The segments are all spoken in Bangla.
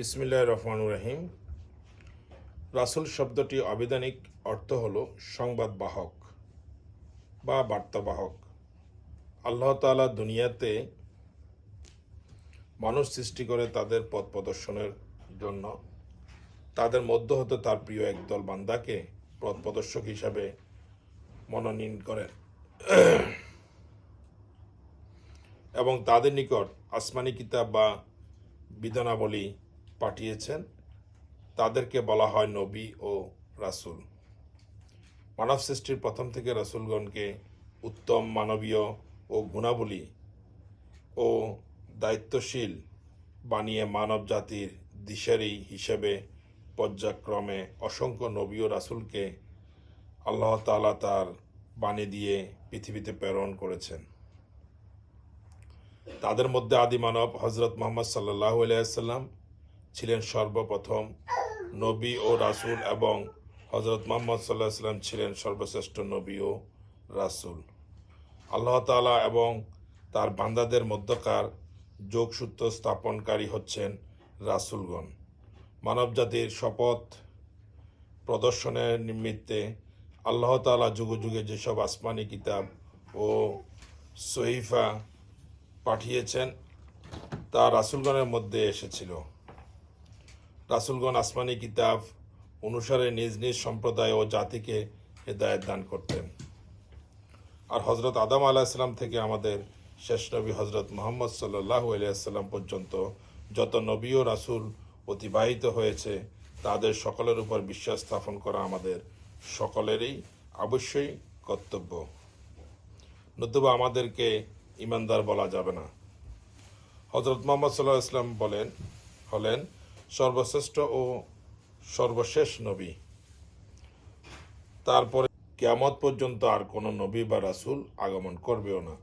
বিসমিল্লাহ রহমান রহিম। রাসূল শব্দটি আবিধানিক অর্থ হল সংবাদবাহক বা বার্তাবাহক। আল্লাহ তাআলা দুনিয়াতে মানুষ সৃষ্টি করে তাদের পথ প্রদর্শনের জন্য। তাদের মধ্য হতে তার প্রিয় একদল বান্দাকে পথ প্রদর্শক হিসাবে মনোনীত করেন। এবং তাদের নিকট আসমানি কিতাব বা বিধানাবলী পাঠিয়েছেন। তাদেরকে বলা হয় নবী ও রাসূল। মানব সৃষ্টির প্রথম থেকে রাসূলগণকে উত্তম মানবীয় ও গুণাবলী ও দায়িত্বশীল বানিয়ে মানব জাতির দিশারি হিসেবে পর্যায়ক্রমে অসংখ্য নবী ও রাসুলকে আল্লাহ তাআলা তার বাণী দিয়ে পৃথিবীতে প্রেরণ করেছেন। তাদের মধ্যে আদি মানব হজরত মোহাম্মদ সাল্লাহ আলাইসাল্লাম ছিলেন সর্বপ্রথম নবী ও রাসূল এবং হজরত মোহাম্মদ সাল্লাহ সাল্লাম ছিলেন সর্বশ্রেষ্ঠ নবী ও রাসূল। আল্লাহ তাআলা এবং তার বান্দাদের মধ্যকার যোগসূত্র স্থাপনকারী হচ্ছেন রাসূলগণ। মানবজাতির শপথ প্রদর্শনের নিমিত্তে আল্লাহ তাআলা যুগে যুগে যেসব আসমানি কিতাব ও সহিফা পাঠিয়েছেন, তা রাসূলগণের মধ্যে এসেছিল। রাসূলগণ আসমানি কিতাব অনুসারে নিজ নিজ সম্প্রদায় ও জাতিকে হেদায়েত দান করতেন। আর হজরত আদম আলাহিসাল্লাম থেকে আমাদের শেষ নবী হজরত মোহাম্মদ সাল্লাহ আলিয়াল্লাম পর্যন্ত যত নবী ও রাসূল অতিবাহিত হয়েছে, তাদের সকলের উপর বিশ্বাস স্থাপন করা আমাদের সকলেরই অবশ্যই কর্তব্য। নতুবা আমাদেরকে ইমানদার বলা যাবে না। হজরত মোহাম্মদ সাল্লাহ ইসলাম বলেন, হলেন সর্বশ্রেষ্ঠ ও সর্বশেষ নবী। তারপরে কেয়ামত পর্যন্ত আর কোনো নবী বা রাসূল আগমন করবেও না।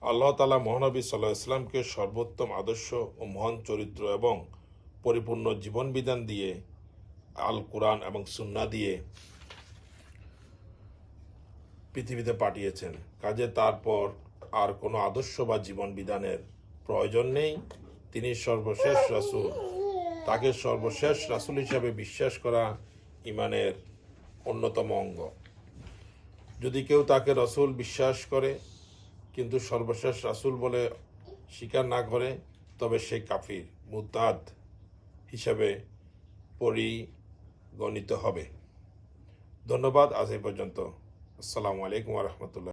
আল্লাহ তালা মহানবী সাল্লাহ ইসলামকে সর্বোত্তম আদর্শ ও মহান চরিত্র এবং পরিপূর্ণ জীবন বিধান দিয়ে আল কোরআন এবং সুন্না দিয়ে পৃথিবীতে পাঠিয়েছেন। কাজে তারপর আর কোনো আদর্শ বা জীবন বিধানের প্রয়োজন নেই। তিনি সর্বশেষ রাসূল। তাকে সর্বশেষ রাসুল হিসাবে বিশ্বাস করা ইমানের অন্যতম অঙ্গ। যদি কেউ তাকে রসুল বিশ্বাস করে, কিন্তু সর্বশেষ রাসূল বলে স্বীকার না করে, তবে সে কাফির মুতাদ হিসাবে পরিগণিত হবে। ধন্যবাদ, আজ এই পর্যন্ত। আসসালামু আলাইকুম রহমতুল্লাহ।